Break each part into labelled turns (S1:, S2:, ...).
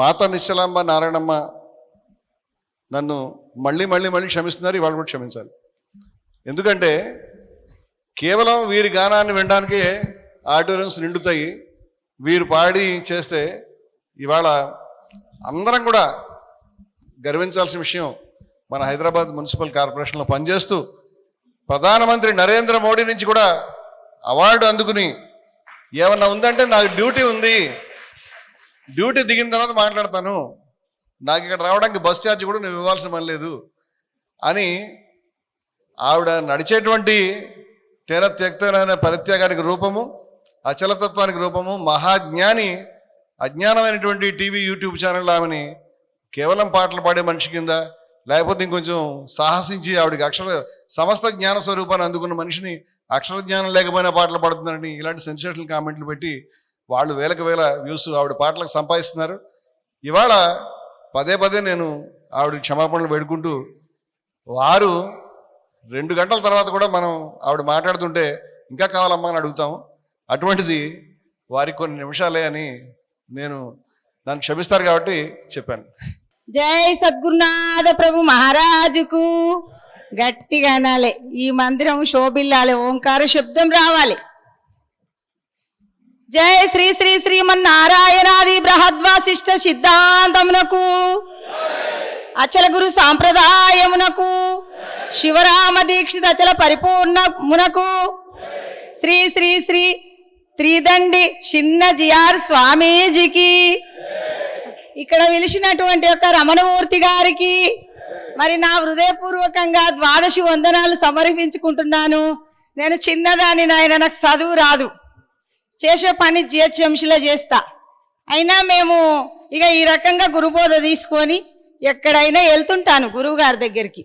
S1: మాత నిశ్చలాంబ నారాయణమ్మ నన్ను మళ్ళీ మళ్ళీ మళ్ళీ క్షమిస్తున్నారు ఇవాళ కూడా క్షమించాలి ఎందుకంటే కేవలం వీరి గానాన్ని వినడానికే ఆడిటోరియంస్ నిండుతాయి వీరు పాడి చేస్తే ఇవాళ అందరం కూడా గర్వించాల్సిన విషయం మన హైదరాబాద్ మున్సిపల్ కార్పొరేషన్లో పనిచేస్తూ ప్రధానమంత్రి నరేంద్ర మోడీ నుంచి కూడా అవార్డు అందుకుని ఏమన్నా ఉందంటే నాకు డ్యూటీ ఉంది డ్యూటీ దిగిన తర్వాత మాట్లాడతాను నాకు ఇక్కడ రావడానికి బస్ ఛార్జ్ కూడా నువ్వు ఇవ్వాల్సిన పని లేదు అని ఆవిడ నడిచేటువంటి తెర త్యక్తమైన పరిత్యాగానికి రూపము అచలతత్వానికి రూపము మహాజ్ఞాని అజ్ఞానమైనటువంటి టీవీ యూట్యూబ్ ఛానల్ ఆమెని కేవలం పాటలు పాడే మనిషి కింద లేకపోతే ఇంకొంచెం సాహసించి ఆవిడకి అక్షర సమస్త జ్ఞాన స్వరూపాన్ని అందుకున్న మనిషిని అక్షర జ్ఞానం లేకపోయినా పాటలు పాడుతున్నారని ఇలాంటి సెన్సేషనల్ కామెంట్లు పెట్టి వాళ్ళు వేలకు వేల వ్యూస్ ఆవిడ పాటలకు సంపాదిస్తున్నారు ఇవాళ పదే పదే నేను ఆవిడ క్షమాపణలు పెడుకుంటూ వారు రెండు గంటల తర్వాత కూడా మనం ఆవిడ మాట్లాడుతుంటే ఇంకా కావాలమ్మా అని అడుగుతాము అటువంటిది వారికి కొన్ని నిమిషాలే అని నేను నన్ను క్షమిస్తారు కాబట్టి చెప్పాను
S2: జై సద్గురునాథ ప్రభు మహారాజుకు గట్టిగా అనాలి ఈ మందిరం శోభిల్లాలి ఓంకార శబ్దం రావాలి జై శ్రీ శ్రీ శ్రీమన్నారాయణాది బృహద్వాసిష్ట సిద్ధాంతమునకు అచల గురు సాంప్రదాయమునకు శివరామ దీక్షిత అచల మునకు శ్రీ శ్రీ శ్రీ త్రిదండి చిన్న జిఆర్ స్వామీజీకి ఇక్కడ విలిచినటువంటి యొక్క రమణమూర్తి గారికి మరి నా హృదయపూర్వకంగా ద్వాదశి వందనాలు సమర్పించుకుంటున్నాను నేను చిన్నదాని నాయన నాకు చదువు రాదు చేసే పని జిహెచ్ఎంసీలో చేస్తా అయినా మేము ఇక ఈ రకంగా గురుబోధ తీసుకొని ఎక్కడైనా వెళ్తుంటాను గురువుగారి దగ్గరికి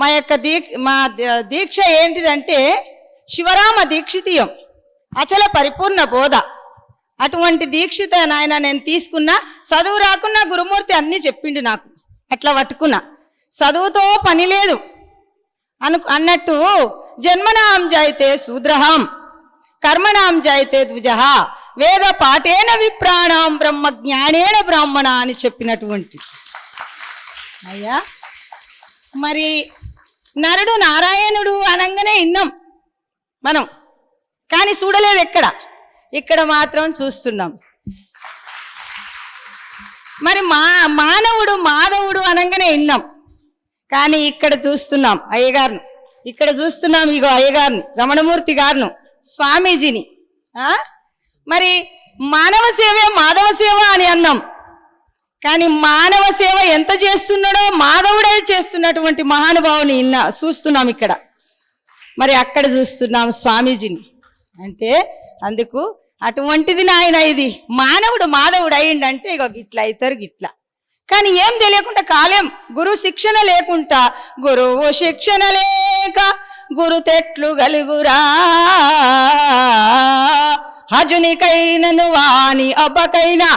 S2: మా యొక్క దీక్ మా దీక్ష ఏంటిదంటే శివరామ దీక్షితీయం అచల పరిపూర్ణ బోధ అటువంటి దీక్షిత నాయన నేను తీసుకున్నా చదువు రాకున్నా గురుమూర్తి అన్నీ చెప్పిండు నాకు అట్లా పట్టుకున్నా చదువుతో పని లేదు అను అన్నట్టు జన్మనాం జాయితే శూద్రహాం కర్మణాం జాయితే ద్విజ వేద పాఠేన విప్రాణాం బ్రహ్మ జ్ఞానేన బ్రాహ్మణ అని చెప్పినటువంటి అయ్యా మరి నరుడు నారాయణుడు అనగానే ఇన్నాం మనం కానీ చూడలేదు ఎక్కడ ఇక్కడ మాత్రం చూస్తున్నాం మరి మా మానవుడు మాధవుడు అనగానే ఇన్నాం కానీ ఇక్కడ చూస్తున్నాం అయ్యగారిని ఇక్కడ చూస్తున్నాం ఇగో అయ్యగారిని రమణమూర్తి గారును స్వామీజీని మరి మానవ సేవే మాధవ సేవ అని అన్నాం కానీ మానవ సేవ ఎంత చేస్తున్నాడో మాధవుడే చేస్తున్నటువంటి మహానుభావుని ఇన్న చూస్తున్నాం ఇక్కడ మరి అక్కడ చూస్తున్నాం స్వామీజీని అంటే అందుకు అటువంటిది నాయన ఇది మానవుడు మాధవుడు అయ్యిండంటే ఇక గిట్ల అవుతారు గిట్ల కానీ ఏం తెలియకుండా కాలేం గురువు శిక్షణ లేకుండా గురువు శిక్షణ లేక గురుతెట్లు గలుగురా హజునికైనను వాని అబ్బకైనా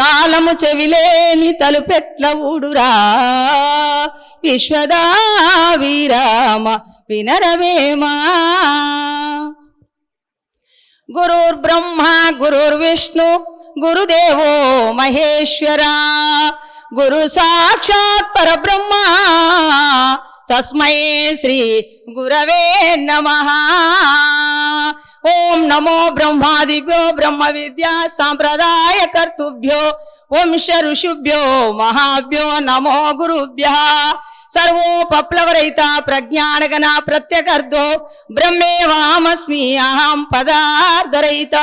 S2: తాళము చెవిలేని తలుపెట్ల ఊడురా విశ్వదా వీరామ వినరవేమా గురుర్ బ్రహ్మ గురుర్ విష్ణు గురుదేవో మహేశ్వరా గురు సాక్షాత్ పరబ్రహ్మ తస్మై శ్రీ గురవే నమ ఓం నమో బ్రహ్మాదిభ్యో బ్రహ్మ విద్యా సాంప్రదాయ కర్తృభ్యో వంశ ఋషుభ్యో మహాభ్యో నమో గురుభ్య సర్వోపప్లవరహిత ప్రజ్ఞానగణ ప్రత్యకర్ధో బ్రహ్మే వామస్మి అహం పదార్థరహిత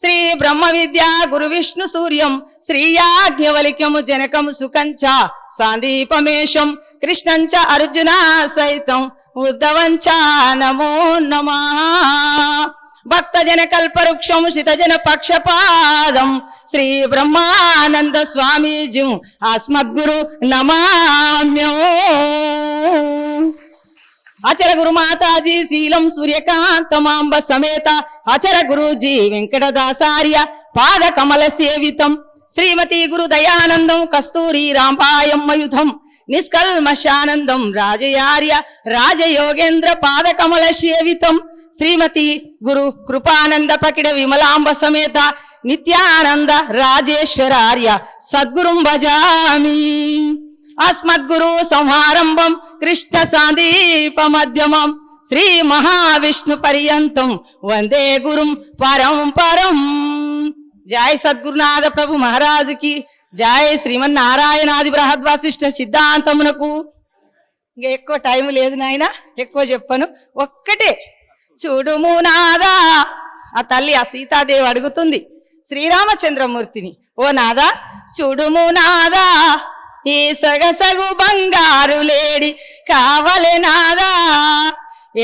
S2: శ్రీ బ్రహ్మ విద్యా గురు విష్ణు సూర్యం శ్రీ యాజ్ఞవలిక్యము జనకము సుఖంచ సాందీపమేషం కృష్ణంచ అర్జున సైతం ఉద్ధవంచ నమో నమ భక్తజన కల్పవృక్షం శితజన పక్షపాదం శ్రీ బ్రహ్మానంద స్వామీజీ అస్మద్గురు నమామ్యో అచర గురు మాతాజీ శీలం సూర్యకాంతమాంబ సమేత అచర గురుజీ వెంకటదాసార్య పాద కమల సేవితం శ్రీమతి గురు దయానందం కస్తూరి రాంపాయమ్మయుధం నిష్కల్మశానందం రాజయార్య రాజయోగేంద్ర పాద కమల సేవితం శ్రీమతి గురు కృపానంద ప్రకిడ విమలాంబ సమేత నిత్యానంద రాజేశ్వరార్య సద్గురుం భజామి అస్మద్గురు సంహారంభం కృష్ణ సాందీప మధ్యమం శ్రీ మహావిష్ణు పర్యంతం వందే గురుం పరం పరం జయ సద్గురునాథ ప్రభు మహారాజుకి జయ శ్రీమన్నారాయణాది బృహద్వాసిష్ట సిద్ధాంతమునకు ఇంకా ఎక్కువ టైం లేదు నాయన ఎక్కువ చెప్పను ఒక్కటే చూడుము నాదా ఆ తల్లి ఆ సీతాదేవి అడుగుతుంది శ్రీరామచంద్రమూర్తిని ఓ నాదా చూడుము నాదా ఈ సగసగు బంగారు లేడి కావలే నాదా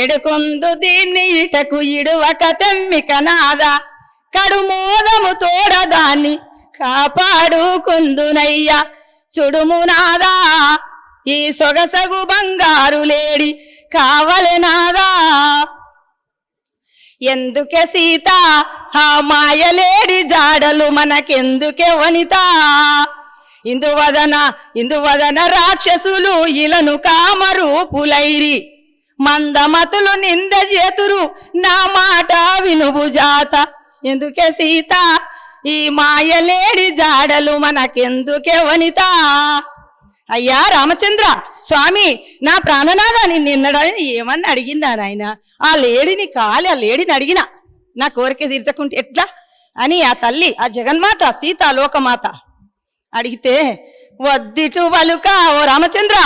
S2: ఎడుకొందు దీన్ని ఇటకు ఇడువక తెమ్మిక నాదా కడుమోదము తోడదాన్ని కాపాడుకుందునయ్యా చుడుము నాదా ఈ సొగసగు బంగారు లేడి కావలే నాదా ఎందుకే సీత ఆ మాయలేడి జాడలు మనకెందుకే వనితా ఇందువదన ఇందువదన రాక్షసులు ఇలను కామరు పులైరి మందమతులు నింద చేతురు నా మాట వినుబు జాత ఎందుకే సీత ఈ మాయలేడి జాడలు మనకెందుకే వనిత అయ్యా రామచంద్ర స్వామి నా ప్రాణనాదాన్ని నిన్నడని ఏమన్నా అడిగిందా నాయన ఆ లేడిని కాలి ఆ లేడిని అడిగిన నా కోరిక తీర్చకుంటే ఎట్లా అని ఆ తల్లి ఆ జగన్మాత సీత లోకమాత అడిగితే వద్దిటు వలుక ఓ రామచంద్ర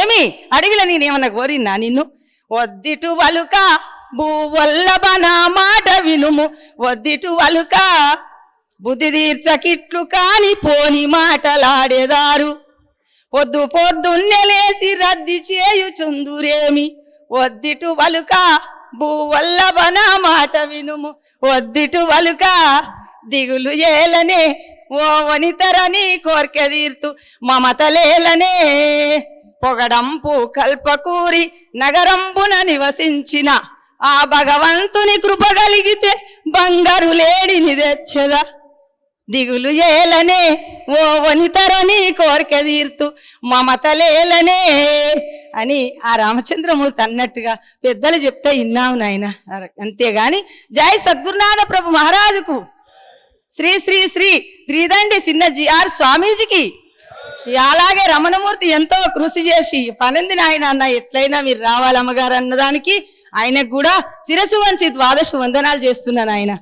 S2: ఏమి నేను నేనేమన్నా కోరినా నిన్ను వద్దిటు వలుక భూవల్లభ నా మాట వినుము వద్దిటు వలుక బుద్ధి తీర్చకిట్లు కాని పోని మాటలాడేదారు పొద్దు పొద్దున్నే లేసి చేయు చేయుచుందురేమి వద్దిటు వలుక భూవల్లభ నా మాట వినుము వద్దిటు వలుక దిగులు ఏలనే ఓ వనితరని కోర్కె తీర్తు మమతలేలనే పొగడంపు కల్పకూరి నగరంబున నివసించిన ఆ భగవంతుని కృప కలిగితే బంగారు లేడిని తెచ్చదా దిగులు ఏలనే ఓ వనితరని కోరిక తీర్తు మమతలేలనే అని ఆ రామచంద్రమూర్తి అన్నట్టుగా పెద్దలు చెప్తే ఇన్నావు నాయన అంతేగాని జై సద్గురునాథ ప్రభు మహారాజుకు శ్రీ శ్రీ శ్రీ త్రిదండి చిన్న జిఆర్ స్వామీజీకి అలాగే రమణమూర్తి ఎంతో కృషి చేసి పనింది నాయన అన్న ఎట్లయినా మీరు రావాలి అమ్మగారు అన్నదానికి ఆయనకు కూడా శిరసు వంచి ద్వాదశ వందనాలు చేస్తున్నాను ఆయన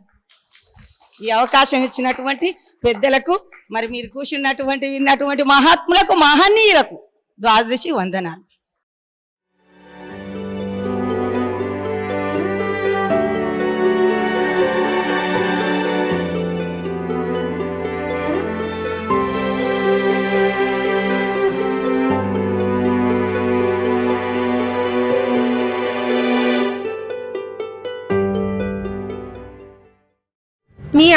S2: ఈ అవకాశం ఇచ్చినటువంటి పెద్దలకు మరి మీరు కూర్చున్నటువంటి విన్నటువంటి మహాత్ములకు మహనీయులకు ద్వాదశి వందనాలు